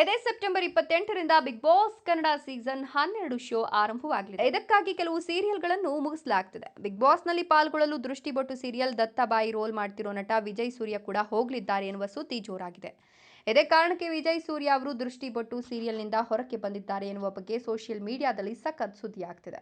ಇದೇ ಸೆಪ್ಟೆಂಬರ್ ಇಪ್ಪತ್ತೆಂಟರಿಂದ big Boss Kannada season ಹನ್ನೆರಡು ಶೋ ಆರಂಭವಾಗಲಿದೆ. ಇದಕ್ಕಾಗಿ ಕೆಲವು ಸೀರಿಯಲ್ಗಳನ್ನು ಮುಗಿಸಲಾಗ್ತಿದೆ. ಬಿಗ್ ಬಾಸ್ನಲ್ಲಿ ಪಾಲ್ಗೊಳ್ಳಲು ದೃಷ್ಟಿಬೊಟ್ಟು ಸೀರಿಯಲ್ ದತ್ತಾಬಾಯಿ ರೋಲ್ ಮಾಡ್ತಿರೋ ನಟ ವಿಜಯ್ ಸೂರ್ಯ ಕೂಡ ಹೋಗಲಿದ್ದಾರೆ ಎನ್ನುವ ಸುದ್ದಿ ಜೋರಾಗಿದೆ. ಇದೇ ಕಾರಣಕ್ಕೆ ವಿಜಯ್ ಸೂರ್ಯ ಅವರು ಸೀರಿಯಲ್ ಸೀರಿಯಲ್ನಿಂದ ಹೊರಕ್ಕೆ ಬಂದಿದ್ದಾರೆ ಎನ್ನುವ ಬಗ್ಗೆ ಸೋಷಿಯಲ್ ಮೀಡಿಯಾದಲ್ಲಿ ಸಖತ್ ಸುದ್ದಿ ಆಗ್ತಿದೆ.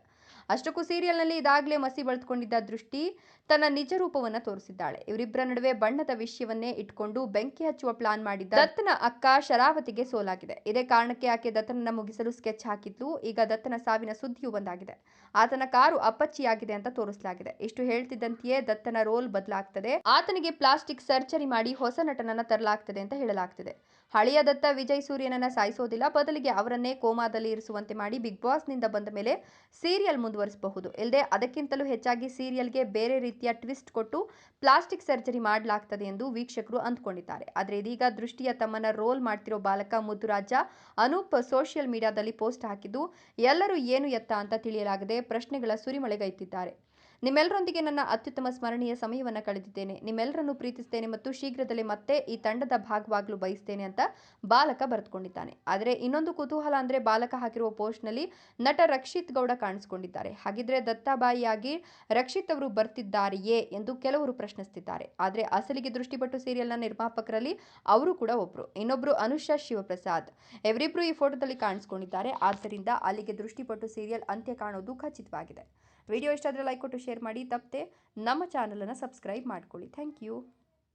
ಅಷ್ಟಕ್ಕೂ ಸೀರಿಯಲ್ನಲ್ಲಿ ಇದಾಗಲೇ ಮಸಿ ಬಳಿದುಕೊಂಡಿದ್ದ ದೃಷ್ಟಿ ತನ್ನ ನಿಜ ರೂಪವನ್ನು ತೋರಿಸಿದ್ದಾಳೆ. ಇವರಿಬ್ಬರ ನಡುವೆ ಬಣ್ಣದ ವಿಷಯವನ್ನೇ ಇಟ್ಕೊಂಡು ಬೆಂಕಿ ಹಚ್ಚುವ ಪ್ಲಾನ್ ಮಾಡಿದ್ದ ದತ್ತನ ಅಕ್ಕ ಶರಾವತಿಗೆ ಸೋಲಾಗಿದೆ. ಇದೇ ಕಾರಣಕ್ಕೆ ಆಕೆ ದತ್ತನನ್ನ ಮುಗಿಸಲು ಸ್ಕೆಚ್ ಹಾಕಿದ್ಲು. ಈಗ ದತ್ತನ ಸಾವಿನ ಸುದ್ದಿಯೂ ಬಂದಾಗಿದೆ. ಆತನ ಕಾರು ಅಪ್ಪಚ್ಚಿಯಾಗಿದೆ ಅಂತ ತೋರಿಸಲಾಗಿದೆ. ಇಷ್ಟು ಹೇಳ್ತಿದ್ದಂತೆಯೇ ದತ್ತನ ರೋಲ್ ಬದಲಾಗ್ತದೆ. ಆತನಿಗೆ ಪ್ಲಾಸ್ಟಿಕ್ ಸರ್ಜರಿ ಮಾಡಿ ಹೊಸ ನಟನನ್ನ ತರಲಾಗ್ತದೆ ಅಂತ ಹೇಳಲಾಗ್ತಿದೆ. ಹಳೆಯ ದತ್ತ ವಿಜಯ್ ಸೂರ್ಯನನ್ನ ಸಾಯಿಸೋದಿಲ್ಲ, ಬದಲಿಗೆ ಅವರನ್ನೇ ಕೋಮಾದಲ್ಲಿ ಇರಿಸುವಂತೆ ಮಾಡಿ ಬಿಗ್ ಬಾಸ್ನಿಂದ ಬಂದ ಮೇಲೆ ಸೀರಿಯಲ್ ಮುಂದುವರಿಸಬಹುದು. ಇಲ್ಲದೆ ಅದಕ್ಕಿಂತಲೂ ಹೆಚ್ಚಾಗಿ ಸೀರಿಯಲ್ಗೆ ಬೇರೆ ರೀತಿಯ ಟ್ವಿಸ್ಟ್ ಕೊಟ್ಟು ಪ್ಲಾಸ್ಟಿಕ್ ಸರ್ಜರಿ ಮಾಡಲಾಗ್ತದೆ ಎಂದು ವೀಕ್ಷಕರು ಅಂದುಕೊಂಡಿದ್ದಾರೆ. ಆದರೆ ಇದೀಗ ದೃಷ್ಟಿಯ ತಮ್ಮನ್ನ ರೋಲ್ ಮಾಡ್ತಿರೋ ಬಾಲಕ ಮುದ್ದುರಾಜ ಅನೂಪ್ ಸೋಷಿಯಲ್ ಮೀಡಿಯಾದಲ್ಲಿ ಪೋಸ್ಟ್ ಹಾಕಿದ್ದು, ಎಲ್ಲರೂ ಏನು ಎತ್ತ ಅಂತ ತಿಳಿಯಲಾಗದೆ ಪ್ರಶ್ನೆಗಳ ಸುರಿಮಳೆಗೈತಿದ್ದಾರೆ. ನಿಮ್ಮೆಲ್ಲರೊಂದಿಗೆ ನನ್ನ ಅತ್ಯುತ್ತಮ ಸ್ಮರಣೀಯ ಸಮಯವನ್ನು ಕಳೆದಿದ್ದೇನೆ. ನಿಮ್ಮೆಲ್ಲರನ್ನು ಪ್ರೀತಿಸ್ತೇನೆ ಮತ್ತು ಶೀಘ್ರದಲ್ಲೇ ಮತ್ತೆ ಈ ತಂಡದ ಭಾಗವಾಗಲು ಬಯಸ್ತೇನೆ ಅಂತ ಬಾಲಕ ಬರೆದುಕೊಂಡಿದ್ದಾನೆ. ಆದರೆ ಇನ್ನೊಂದು ಕುತೂಹಲ ಅಂದರೆ ಬಾಲಕ ಹಾಕಿರುವ ಪೋಸ್ಟ್ನಲ್ಲಿ ನಟ ರಕ್ಷಿತ್ ಗೌಡ ಕಾಣಿಸಿಕೊಂಡಿದ್ದಾರೆ. ಹಾಗಿದ್ರೆ ದತ್ತಾಬಾಯಿಯಾಗಿ ರಕ್ಷಿತ್ ಅವರು ಬರ್ತಿದ್ದಾರೆಯೇ ಎಂದು ಕೆಲವರು ಪ್ರಶ್ನಿಸುತ್ತಿದ್ದಾರೆ ಆದರೆ ಅಸಲಿಗೆ ದೃಷ್ಟಿಪಟ್ಟು ಸೀರಿಯಲ್ನ ನಿರ್ಮಾಪಕರಲ್ಲಿ ಅವರು ಕೂಡ ಒಬ್ಬರು ಇನ್ನೊಬ್ಬರು ಅನುಷಾ ಶಿವಪ್ರಸಾದ್. ಇವರಿಬ್ಬರು ಈ ಫೋಟೋದಲ್ಲಿ ಕಾಣಿಸಿಕೊಂಡಿದ್ದಾರೆ. ಆದ್ದರಿಂದ ಅಲ್ಲಿಗೆ ದೃಷ್ಟಿಪಟ್ಟು ಸೀರಿಯಲ್ ಅಂತ್ಯ ಕಾಣೋದು ಖಚಿತವಾಗಿದೆ. ವಿಡಿಯೋ ಇಷ್ಟ ಆದರೆ ಲೈಕ್ ಕೊಟ್ಟು ಶೇರ್ ಮಾಡಿ ತಪ್ಪದೆ ನಮ್ಮ ಚಾನಲನ್ನು ಸಬ್ಸ್ಕ್ರೈಬ್ ಮಾಡ್ಕೊಳ್ಳಿ. Thank you